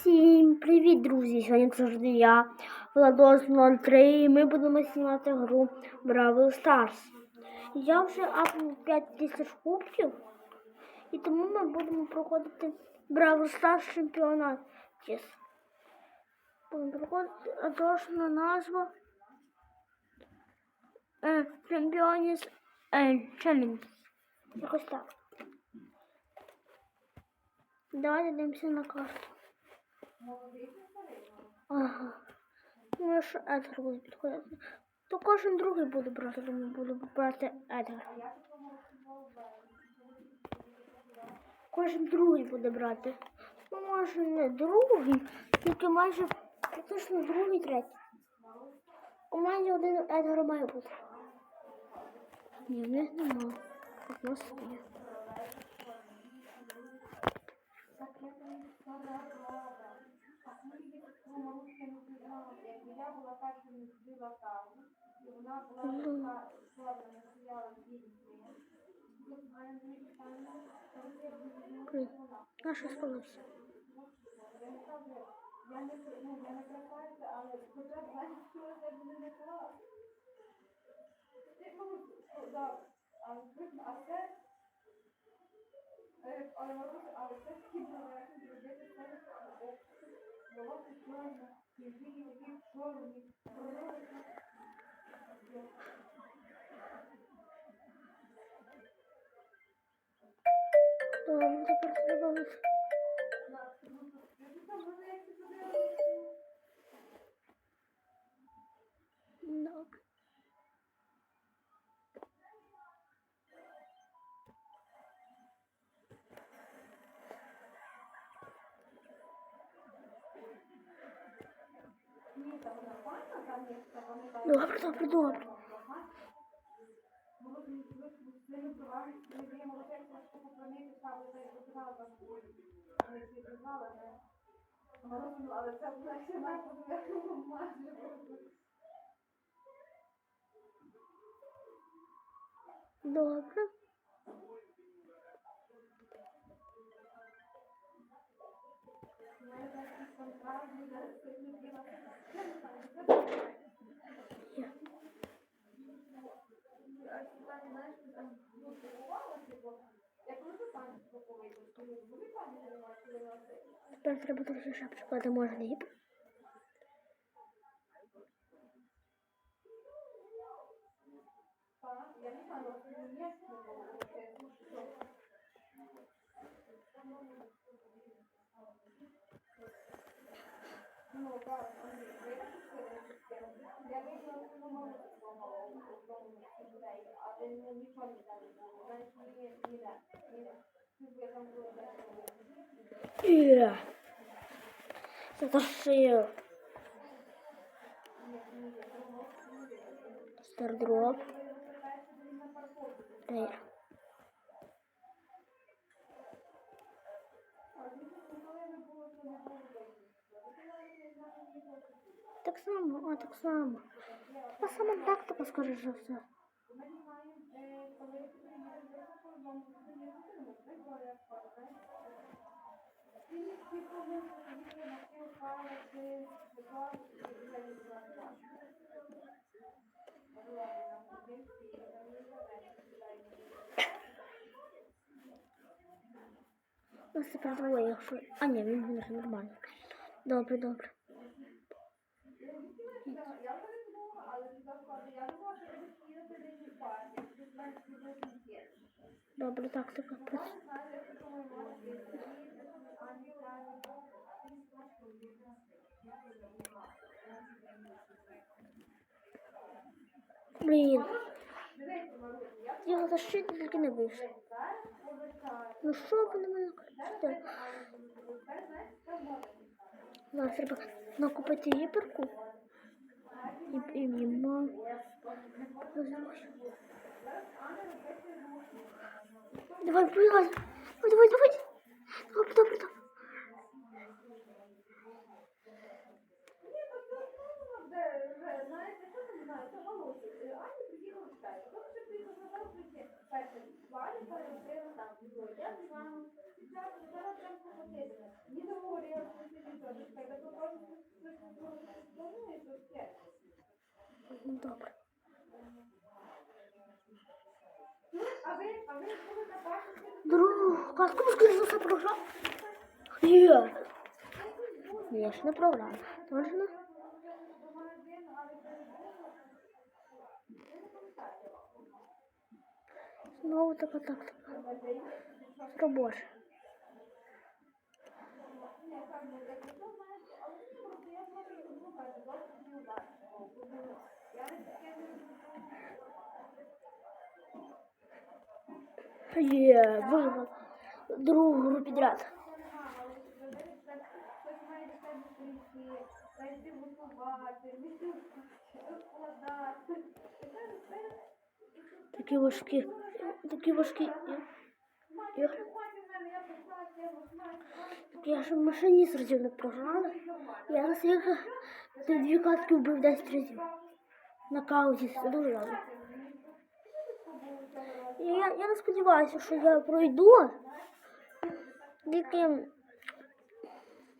Всім привіт, друзі! Сьогодні завжди я, Владос 03, і ми будемо знімати гру Бравл Stars. Я вже апнув 5 тисяч кубків, і тому ми будемо проходити Бравл Stars чемпіонат. Yes. Будемо проходити точна назва е, Чемпіоніс е, Челлендж. Якось так. Давайте дивимося на карту. Ага. Ну, я ж Едгар буде підходити. То кожен другий буде брати, тому буду брати Едгар. Кожен другий буде брати. Ну, може не другий, тільки майже практично другий, третій. У мене один Едгар має бути. Ні, в них нема. От нас є. Я була перша не збила каву, і вона була така чорна, стояла в Блін, а що спалося? Я не ну, я не красавиця, але хоча б знаєш, що я буде не клас. Ти, ну, да, а, видно, а це, е, але але це східно, як зробити це, Doğru, kapatın, kapatın. Добре, добре, добре. але це майже. Добре. Тепер треба трохи шапшикати можна і Є. Затащив. Стардроп. Рейр. Так само, а так само. Та сама тактика, скоріше за все. Ну, це правда, якщо... А, ні, він буде нормально. Добре, добре. Добре, тактика. Блін. Защити тільки не вийшло. Ну що ви на мене кричите? Зараз треба накупити гіперку. І, і мімо. Давай, пригай. Давай, давай, давай. Добре, добре. Знаєте, що не знаю, це волосся. Аня приїхала в Китай. Тому що приїхала на завтра перше. Валя переробила там. Я з вами. Зараз там естественно. Не договорилась, не нічого. Когда ти просто плануєш, то все. Ну, Добре. Ну, а ви, а ви коли напашете, Друг, казку ми скоріше за все програв. Є. Ні, я ще не програв. Точно? до магазину, але передумали. Знову така тактика. Робоча. Не, так не так, то знаєш, але ні, просто я зможу, ну, кажу, досить неудачно. Я не таке не Є, виграв. Другу гру підряд. Хтось має до тебе прийти, прийти готувати, розкладати. Такі важкі. Такі важкі. Я, Пані я я я ж в машині з разів не програла. Я раз їх дві катки вбив 10 разів. На каузі дуже рано. І Я, я не сподіваюся, що я пройду. Тільки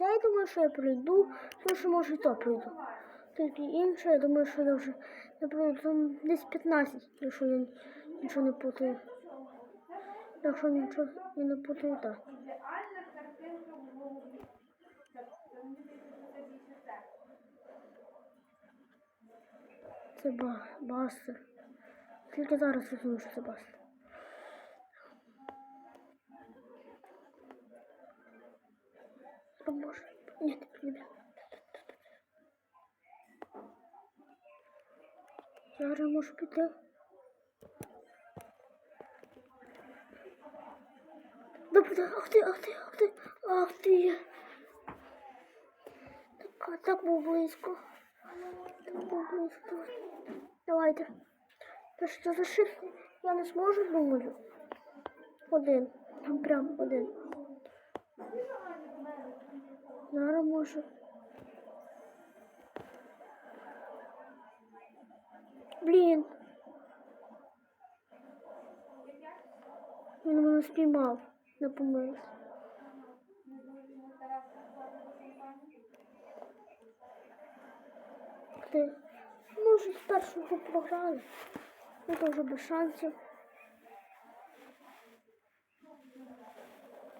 я думаю, що я пройду, тому що може то пройду. Тільки інше, я думаю, що я вже не пройду там десь 15, якщо я нічого не путаю. Якщо нічого я не путаю, так. ідеальна картинка в голові. Це ба бастер. Тільки зараз знаю, що це бастер. А може? Ні, можу піти. Добре, ах ти, ах ти, ах ти, ах ти. Так, так був близько. Так був близько. Давайте. Та що за шифт? Я не зможу, думаю. Один. Там прям один. Зараз можу. Блін. Він мене спіймав. Не помилився. Ти. Може, спершу вже програли. Ну, то вже без шансів.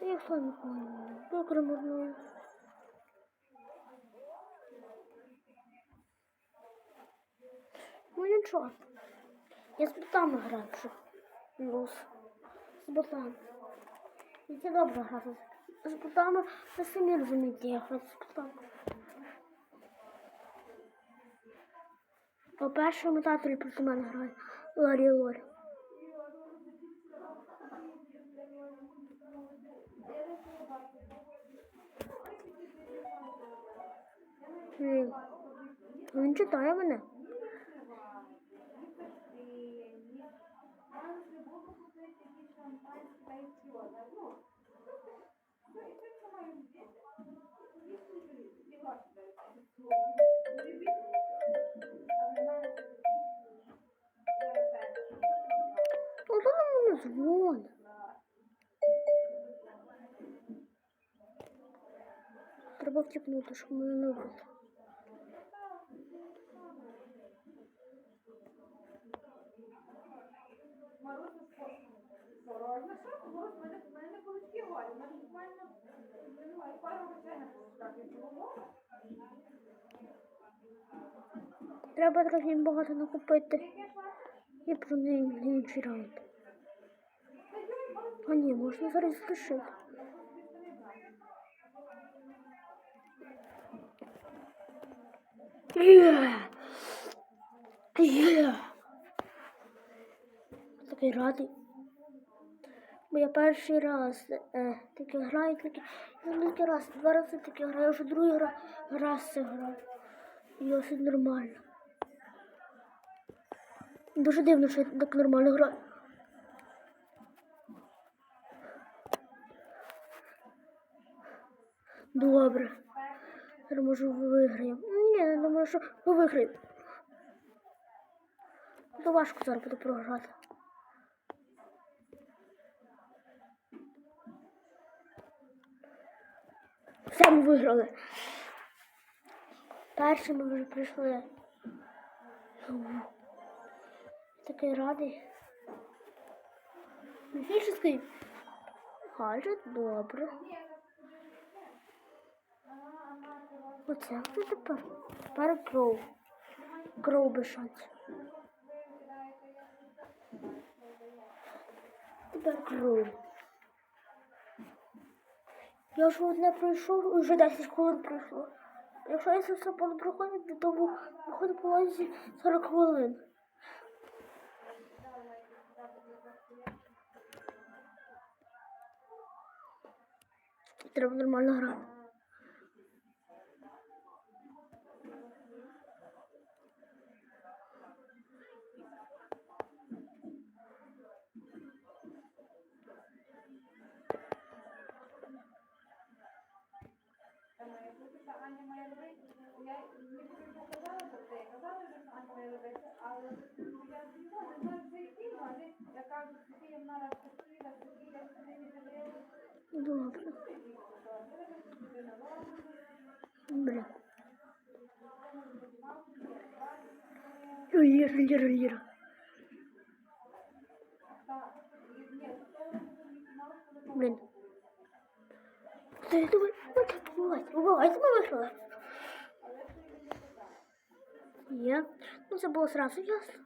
Я сам добре можна. Ну нічого. Я з ботами граю, плюс. З ботами. І це добре грати. З ботами ви самі розумієте, як грати з. По-перше, метатель проти мене. Ларі Лорі. Він, він читає мене. Ото на. Треба втікнути, щоб мене не вбити. Осторожно, що? Марусь, в мене, в Треба трохи багато накупити і про неї інший раунд. А ні, можна зараз лишити. Є! Є! Такий радий. Бо я перший раз е, таке граю, таке, я тільки раз, два рази таке граю, вже другий раз, раз це граю. І досить нормально. Дуже дивно, що я так нормально граю. Добре. Зараз може виграємо. Ні, я думаю, що ми виграємо. То важко зараз буде програти. Все ми виграли. Перші ми вже прийшли. Такий радий. Міфічний. Гаджет, добре. Оце хто тепер? Тепер кров. Кров шансів. Тепер кров. Я вже одне пройшов, вже 10 хвилин пройшло. Якщо я все буду то виходить по лазі 40 хвилин. Треба нормально грати. Та Аня має робити. Я ніби тобі показала, що це казала, що Аня має робити, але я не знаю, це який магазин, я кажу, Софія в нас Софія, Софія, Софія, не дивилась. Добре. Бля. Ліра, ліра, ліра. Блін. Давай, давай, давай, давай, давай, ми виграли. Є. Ну, це було сразу ясно.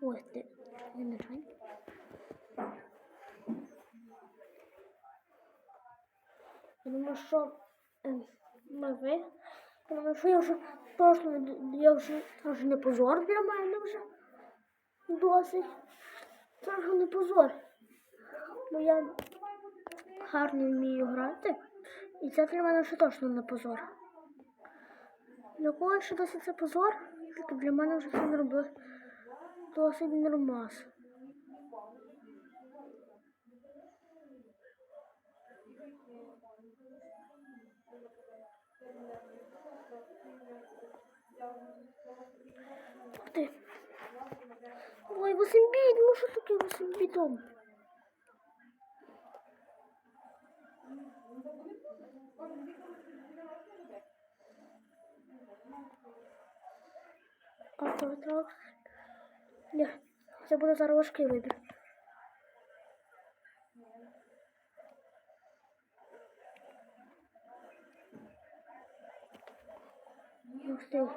Ось ти. Я думаю, що ем, ви. Я думаю, що я вже точно я вже, не позор для мене вже. Досить. Це не позор. Бо я гарно вмію грати. І це для мене вже точно не позор. Для когось ще досить це позор, тільки для мене вже це не робить досить нормас. Ти. Ой, восемь ну що таке восемь бітом? Автотрак. Ні, це буде зараз важкий вибір. Ти.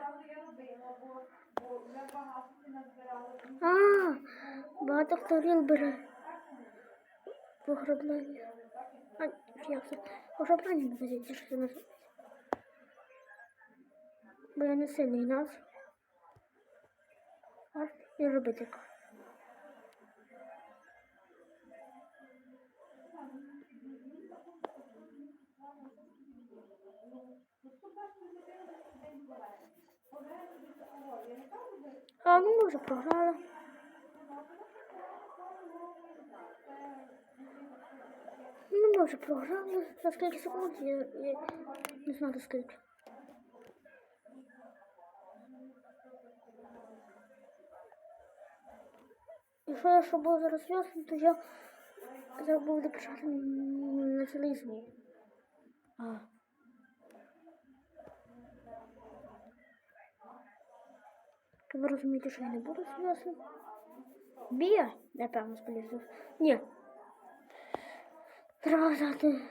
А, багато хто ріл бере. Пограблення. А, як це? Пограблення це називається. Бо я не сильний нас. І робити так. А, ну ми вже програли. Ну, ми вже програли. За скільки секунд, я, я не знаю скільки. Якщо я що було зараз ясно, то я зараз буду почати на звук. А. То ви розумієте, що я не буду зв'язати? Бія? Напевно, скоріше. Ні. Треба взяти.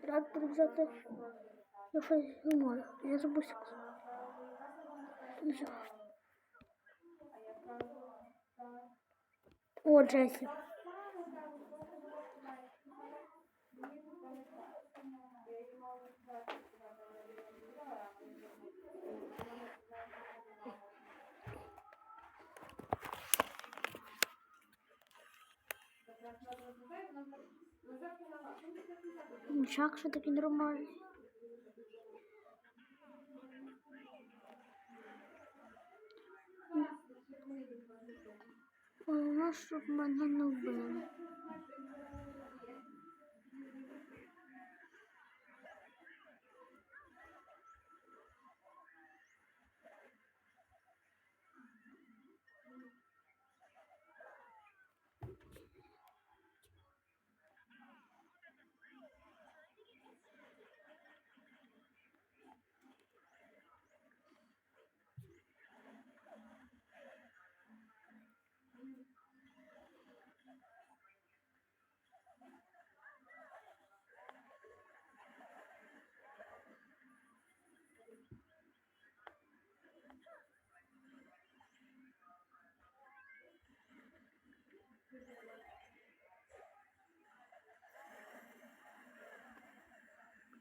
Треба взяти. Я не можу. Я забувся. О, Джесі. Нічак, що такий нормальний. Головне, щоб мене не вбили.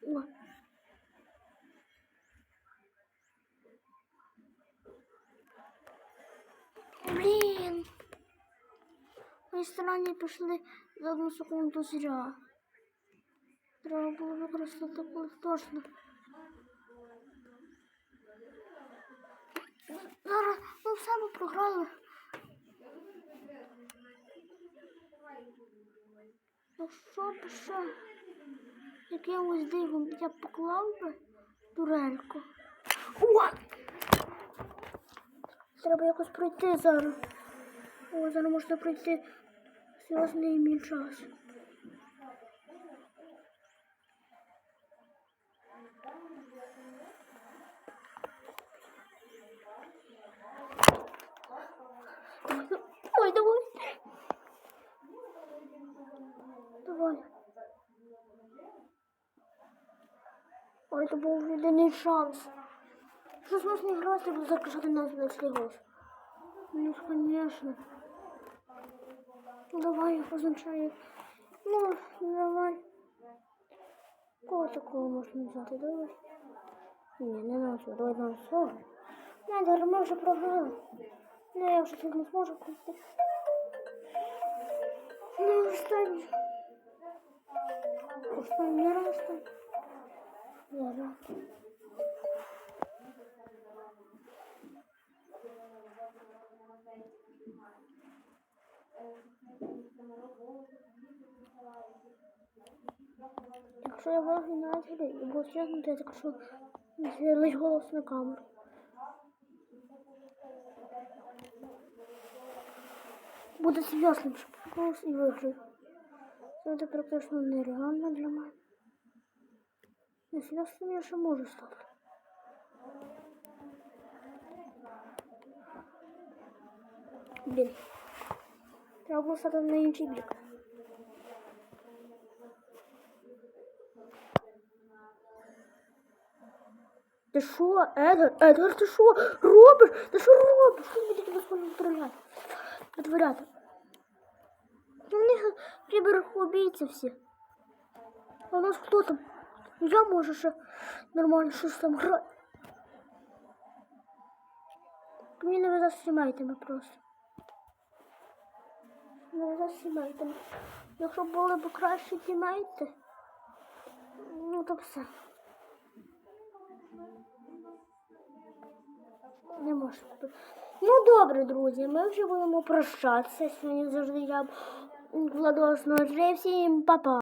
О. Блін. Ми пішли за одну секунду зря. Треба було використати коли точно. Зараз ми все ми програли. Ну що б ще? Якимось дивом я поклав би турельку. О! Треба якось пройти зараз. О, зараз можна пройти зв'язний мій час. Ой, давай. Давай. Ой, це був єдиний шанс. Що ж можна грати, бо закричати нас знайшли голос? Ну, конечно. Ну, Давай, позначаю. Ну, давай. Кого такого можна взяти? Давай. Ні, не на цього, давай на. Не, даже ми вже програли. Не, я вже тут не зможу пройти. Ну, останній. Останній раз там. Зараз. Якщо я виграю на грі і буду чеснути, я закажу лиш голос на камеру. Буде серйозним, щоб голос і виграю. Це практично нереально для мене. Не серйозним я ще можу стати. Блін. Треба було стати на інший бік. Ти що, Едгар? Едгар, ти що робиш? Ти що робиш? Що мені тебе схоже витворяти? Витворяти. Ну, у них кіберхобійці всі. А у нас хто там? Я можу ще нормально щось там грати. Мені не везе з тімейтами просто. Не везе з тімейтами. Якщо були б кращі тімейти, ну то все. Не можу. Ну добре, друзі, ми вже будемо прощатися. Сьогодні завжди я Владос Всім па-па.